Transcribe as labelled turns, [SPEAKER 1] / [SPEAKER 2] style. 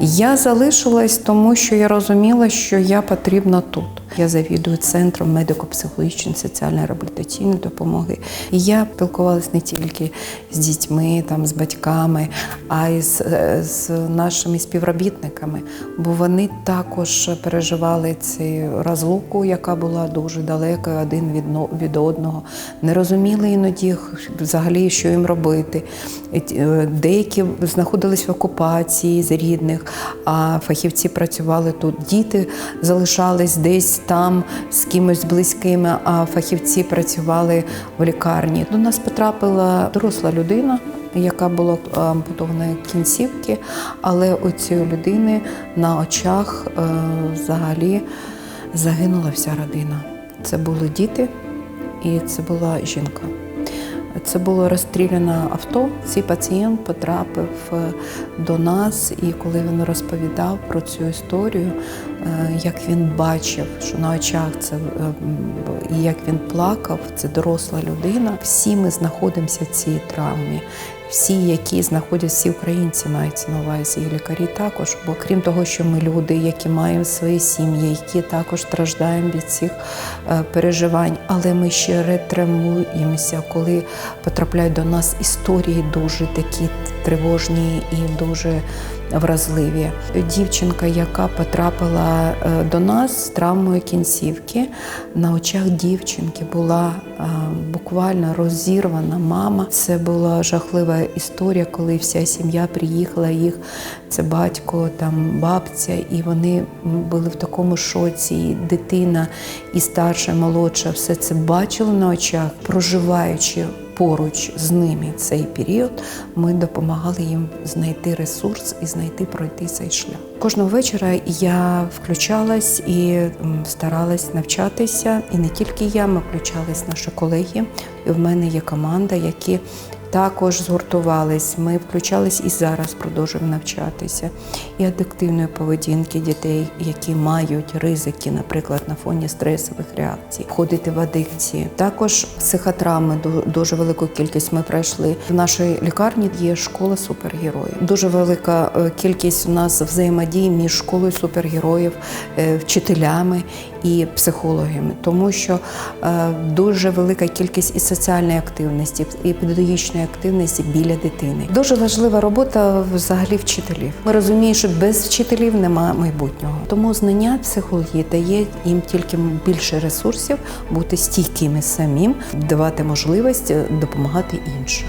[SPEAKER 1] Я залишилась, тому що я розуміла, що я потрібна тут. Я завідую центром медико-психологічної соціальної реабілітаційної допомоги. І я спілкувалася не тільки з дітьми, там, з батьками, а й з, е, з нашими співробітниками, бо вони також переживали цю розлуку, яка була дуже далека один від, від одного. Не розуміли іноді взагалі, що їм робити. Е, Деякі знаходились в окупації з рідних, а фахівці працювали тут. Діти залишались десь там з кимось близькими, а фахівці працювали в лікарні. До нас потрапила доросла людина. Яка була ампутована кінцівки, але у цієї людини на очах е, взагалі загинула вся родина. Це були діти і це була жінка. Це було розстріляне авто. Цей пацієнт потрапив е, до нас, і коли він розповідав про цю історію, е, як він бачив, що на очах це е, і як він плакав, це доросла людина. Всі ми знаходимося в цій травмі. Всі, які знаходяться, всі українці мають на увазі, і лікарі також. Бо крім того, що ми люди, які маємо свої сім'ї, які також страждаємо від цих е, переживань, але ми ще ретравмуємося, коли потрапляють до нас історії дуже такі тривожні і дуже вразливі. Дівчинка, яка потрапила е, до нас з травмою кінцівки, на очах дівчинки була буквально розірвана мама. Це була жахлива історія, коли вся сім'я приїхала, їх це батько, там бабця, і вони були в такому шоці. І дитина, і старша, і молодша, все це бачили на очах, проживаючи поруч з ними цей період, ми допомагали їм знайти ресурс і знайти пройти цей шлях. Кожного вечора я включалась і старалась навчатися. І не тільки я, ми включались наші колеги. І в мене є команда, які також згуртувались. Ми включались і зараз продовжуємо навчатися. І адиктивної поведінки дітей, які мають ризики, наприклад, на фоні стресових реакцій, входити в адикції. Також психотравми ду- дуже велику кількість ми пройшли. В нашій лікарні є школа супергероїв. Дуже велика е, кількість у нас взаємодії між школою супергероїв, е, вчителями і психологами, тому що е, дуже велика кількість і соціальної активності, і педагогічної активності біля дитини. Дуже важлива робота взагалі вчителів. Ми розуміємо, що без вчителів немає майбутнього. Тому знання психології дає їм тільки більше ресурсів бути стійкими самим, давати можливість е, допомагати іншим.